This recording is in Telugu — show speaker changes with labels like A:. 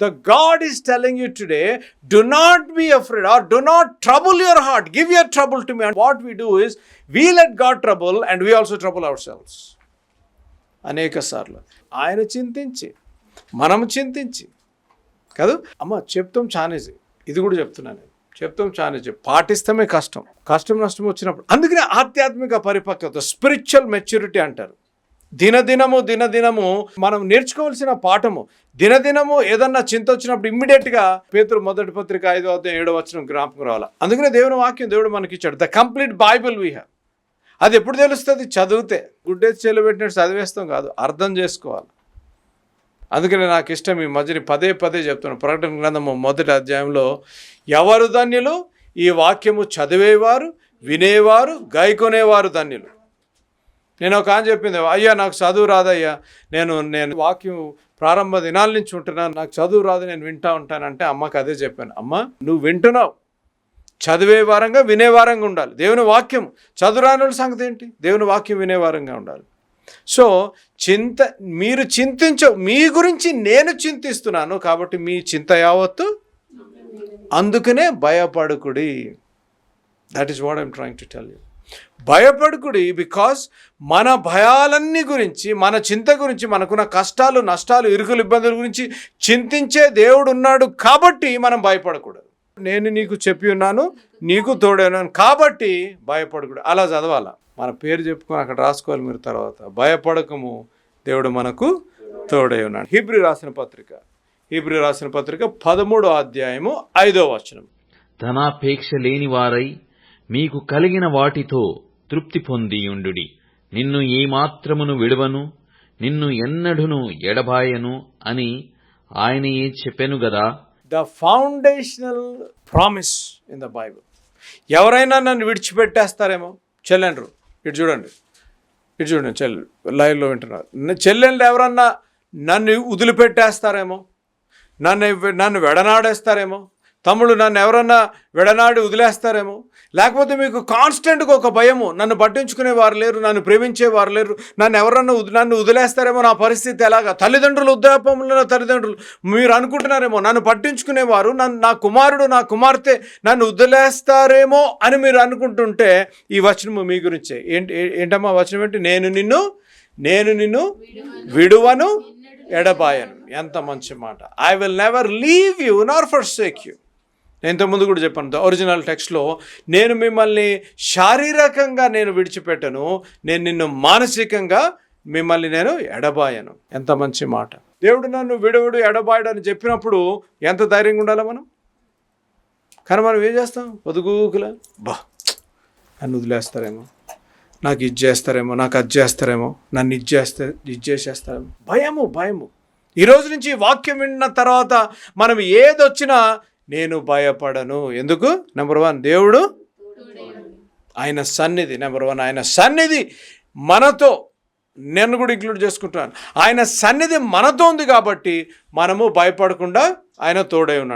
A: The God is telling you today do not be afraid or do not trouble your heart give your trouble to me and what we do is we let God trouble and we also trouble ourselves అనేక సార్లు. ఆయన చింతించి మనం చింతించి. కాదు? అమ్మ చెప్తాం చానేజీ. ఇది కూడా చెప్తున్నాను నేను. చెప్తాం చానేజీ. పాటిస్తామే కష్టం. కష్టం నష్టం వచ్చినప్పుడు. అందుకనే ఆధ్యాత్మిక పరిపక్వత స్పిరిచువల్ మెచ్యూరిటీ అంటారు. దినదినము దినదినము మనం నేర్చుకోవాల్సిన పాఠము. దినదినము ఏదన్నా చింత వచ్చినప్పుడు ఇమ్మీడియట్గా పేతురు మొదటి పత్రిక ఐదో అధ్యాయం ఏడో వచ్చిన జ్ఞాపకం రావాలి? అందుకనే దేవుని వాక్యం దేవుడు మనకి ఇచ్చాడు the complete Bible we have అది ఎప్పుడు తెలుస్తుంది? చదివితే. గుడ్డే చేలు పెట్టినట్టు చదివేస్తాం కాదు. అర్థం చేసుకోవాలి. అందుకనే నాకు ఇష్టం ఈ మధ్యని పదే పదే చెప్తున్నాను. ప్రకటన గ్రంథము మొదటి అధ్యాయంలో ఎవరు ధన్యులు? ఈ వాక్యము చదివేవారు వినేవారు గాయకొనేవారు ధన్యులు. నేను ఒక అని చెప్పింది అయ్యా నాకు చదువు రాదయ్యా. నేను నేను వాక్యం ప్రారంభ దినాల నుంచి ఉంటున్నాను. నాకు చదువు రాదు నేను వింటా ఉంటానంటే అమ్మకి అదే చెప్పాను. అమ్మ నువ్వు వింటున్నావు. చదివే వారంగా వినేవారంగా ఉండాలి. దేవుని వాక్యం చదువురాని సంగతి ఏంటి? దేవుని వాక్యం వినేవారంగా ఉండాలి. సో చింత మీరు చింతించ మీ గురించి నేను చింతిస్తున్నాను కాబట్టి మీ చింత యావత్తు అందుకనే భయపడుకుడి. That is what I'm trying to tell you భయపడుకుడి because మన భయాలన్నీ గురించి మన చింత గురించి మనకున్న కష్టాలు నష్టాలు ఇరుకులు ఇబ్బందుల గురించి చింతించే దేవుడు ఉన్నాడు కాబట్టి మనం భయపడకూడదు. నేను నీకు చెప్పి ఉన్నాను నీకు తోడేనాను ఉన్నాను కాబట్టి భయపడకూడదు. అలా చదవాల? మన పేరు చెప్పుకొని అక్కడ రాసుకోవాలి మీరు తర్వాత. భయపడకము దేవుడు మనకు తోడై ఉన్నాడు. హిబ్రి రాసిన పత్రిక. హిబ్రి రాసిన పత్రిక పదమూడో అధ్యాయము ఐదో వచనం.
B: ధనాపేక్ష లేని వారై మీకు కలిగిన వాటితో తృప్తి పొందియుండుడి. నిన్ను ఏమాత్రమును విడువను నిన్ను ఎన్నడును ఎడబాయను అని ఆయనయే చెప్పెను గదా.
A: The foundational promise in the Bible ఎవరైనా నన్ను విడిచిపెట్టేస్తారేమో? చెల్లెండ్రు. ఇటు చూడండి. ఇటు చూడండి చెల్ లైవ్లో వింటున్నారు. చెల్లెండ్రు ఎవరన్నా నన్ను వదిలిపెట్టేస్తారేమో? నన్ను నన్ను వెడనాడేస్తారేమో? తమ్ముడు నన్ను ఎవరన్నా విడనాడి వదిలేస్తారేమో? లేకపోతే మీకు కాన్స్టెంట్గా ఒక భయము. నన్ను పట్టించుకునే వారు లేరు నన్ను ప్రేమించే వారు లేరు. నన్ను ఎవరన్నా నన్ను వదిలేస్తారేమో నా పరిస్థితి ఎలాగా? తల్లిదండ్రులు వృద్ధాపంలో తల్లిదండ్రులు. మీరు అనుకుంటున్నారేమో నన్ను పట్టించుకునేవారు నన్ను నా కుమారుడు నా కుమార్తె నన్ను వదిలేస్తారేమో అని మీరు అనుకుంటుంటే ఈ వచనము మీ గురించే. ఏంటి ఏంటమ్మా వచనం ఏంటి? నేను నిన్ను నేను నిన్ను విడువను ఎడబాయను. ఎంత మంచి మాట. I will never leave you nor forsake you నేను ఇంతకుముందు కూడా చెప్పాను ఒరిజినల్ టెక్స్ట్లో నేను మిమ్మల్ని శారీరకంగా నేను విడిచిపెట్టను నేను నిన్ను మానసికంగా మిమ్మల్ని నేను ఎడబాయను. ఎంత మంచి మాట. దేవుడు నన్ను విడవుడు ఎడబాయడు అని చెప్పినప్పుడు ఎంత ధైర్యంగా ఉండాలి మనం? కానీ మనం ఏం చేస్తాం? వదుగుకుల బా నన్ను వదిలేస్తారేమో నాకు ఇది చేస్తారేమో నాకు అది చేస్తారేమో నన్ను ఇది చేస్తే ఇది చేసేస్తారేమో. భయము భయము. ఈ రోజు నుంచి వాక్యం విన్న తర్వాత మనం ఏదొచ్చినా నేను భయపడను. ఎందుకు? నెంబర్ వన్ దేవుడు ఆయన సన్నిధి. నెంబర్ వన్ ఆయన సన్నిధి మనతో నేను కూడా ఇంక్లూడ్ చేసుకుంటున్నాను. ఆయన సన్నిధి మనతో ఉంది కాబట్టి మనము భయపడకుండా ఆయన తోడై ఉన్నాడు.